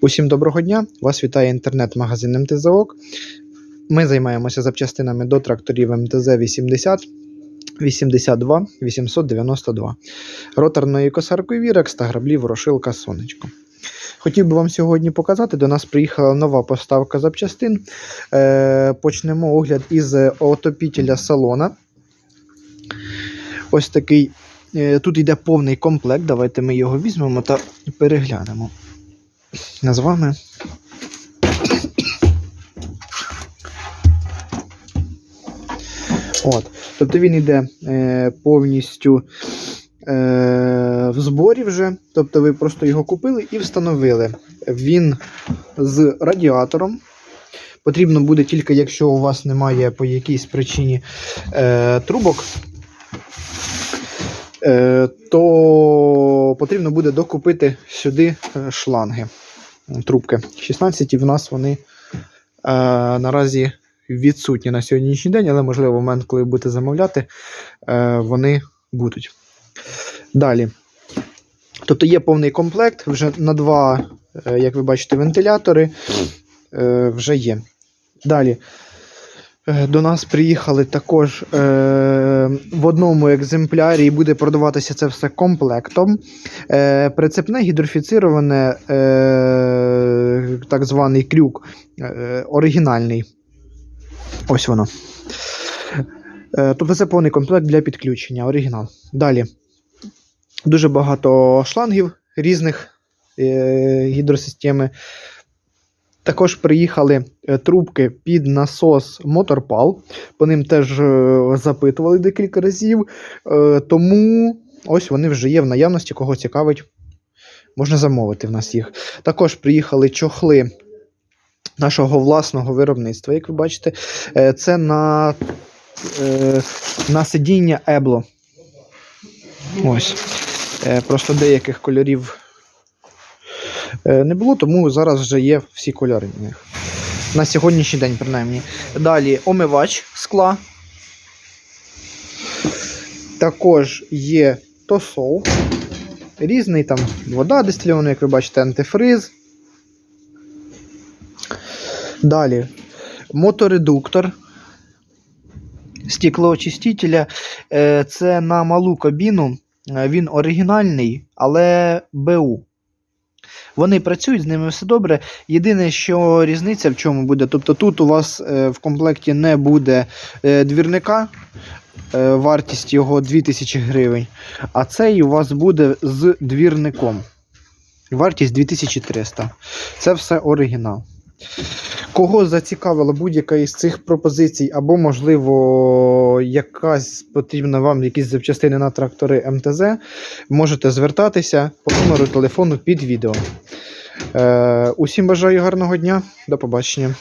Усім доброго дня! Вас вітає інтернет-магазин МТЗОК. Ми займаємося запчастинами до тракторів МТЗ 80, 82, 892, роторної косаркою Вірекс та граблів Ворошилка Сонечко. Хотів би вам сьогодні показати, до нас приїхала нова поставка запчастин. Е, почнемо огляд із отопітеля салона. Ось такий. е, Тут йде повний комплект. Давайте ми його візьмемо та переглянемо з. От. Тобто він йде е, повністю е, в зборі вже. Тобто ви просто його купили і встановили. Він з радіатором. Потрібно буде тільки, якщо у вас немає по якійсь причині е, трубок, е, то потрібно буде докупити сюди е, шланги трубки. 16 в нас вони е, наразі відсутні на сьогоднішній день, але можливо, в момент, коли будете замовляти, е, вони будуть. Далі. Тобто є повний комплект, вже на два, е, як ви бачите, вентилятори е, вже є. Далі. Е, До нас приїхали також е, в одному екземплярі і буде продаватися це все комплектом. Е, прицепне гідрофіцироване е, так званий крюк е, оригінальний. Ось воно. Е, тобто це повний комплект для підключення. Оригінал. Далі. Дуже багато шлангів різних е, гідросистеми. Також приїхали е, трубки під насос Моторпал. По ним теж е, запитували декілька разів. Е, Тому ось вони вже є в наявності, кого цікавить, можна замовити в нас їх. Також приїхали чохли нашого власного виробництва, як ви бачите. Це на, на сидіння ебло. Ось. Просто деяких кольорів не було, тому зараз вже є всі кольори в них. На сьогоднішній день, принаймні. Далі омивач скла. Також є тосол. Різний там вода дистильована, як ви бачите, антифриз. Далі моторедуктор стеклоочистителя. Е, Це на малу кабіну. Е, Він оригінальний, але БУ. Вони працюють, з ними все добре. Єдине, що різниця в чому буде, тобто тут у вас е, в комплекті не буде е, двірника, е, вартість його 2000 гривень, а цей у вас буде з двірником. Вартість 2300. Це все оригінал. Кого зацікавила будь-яка із цих пропозицій, або, можливо, якась потрібна вам якісь запчастини на трактори МТЗ, можете звертатися по номеру телефону під відео. Е, усім бажаю гарного дня, до побачення.